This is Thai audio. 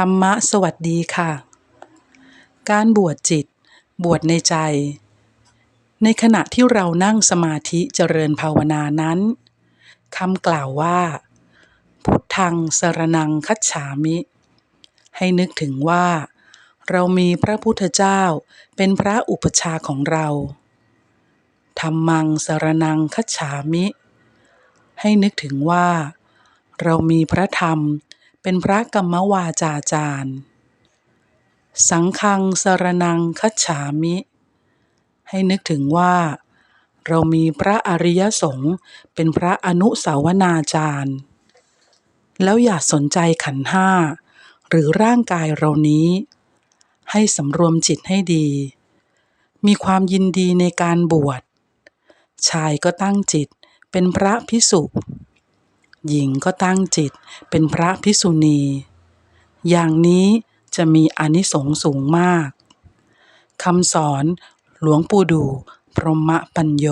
ธรรมะสวัสดีค่ะ การบวชจิต บวชในใจ ในขณะที่เรานั่งสมาธิเจริญภาวนานั้นคำกล่าวว่า พุทธังสรนังคัจฉามิ ให้นึกถึงว่า เรามีพระพุทธเจ้าเป็นพระอุปชาของเราธรรมังสรนังคัจฉามิ ให้นึกถึงว่า เรามีพระธรรม เป็นพระกรรมวาจาจารย์ สังฆังสรนังคัจฉามิ ให้นึกถึงว่า เรามีพระอริยสงฆ์เป็นพระอนุสาวนาจารย์ แล้วอย่าสนใจขันห้า หรือร่างกายเรานี้ ให้สำรวมจิตให้ดี มีความยินดีในการบวช ชายก็ตั้งจิตเป็นพระพิสุ หญิงก็ตั้งจิตเป็นพระพิสุณี อย่างนี้จะมีอนิสงส์สูงมากคำสอนหลวงปู่ดู พรหมปัญโย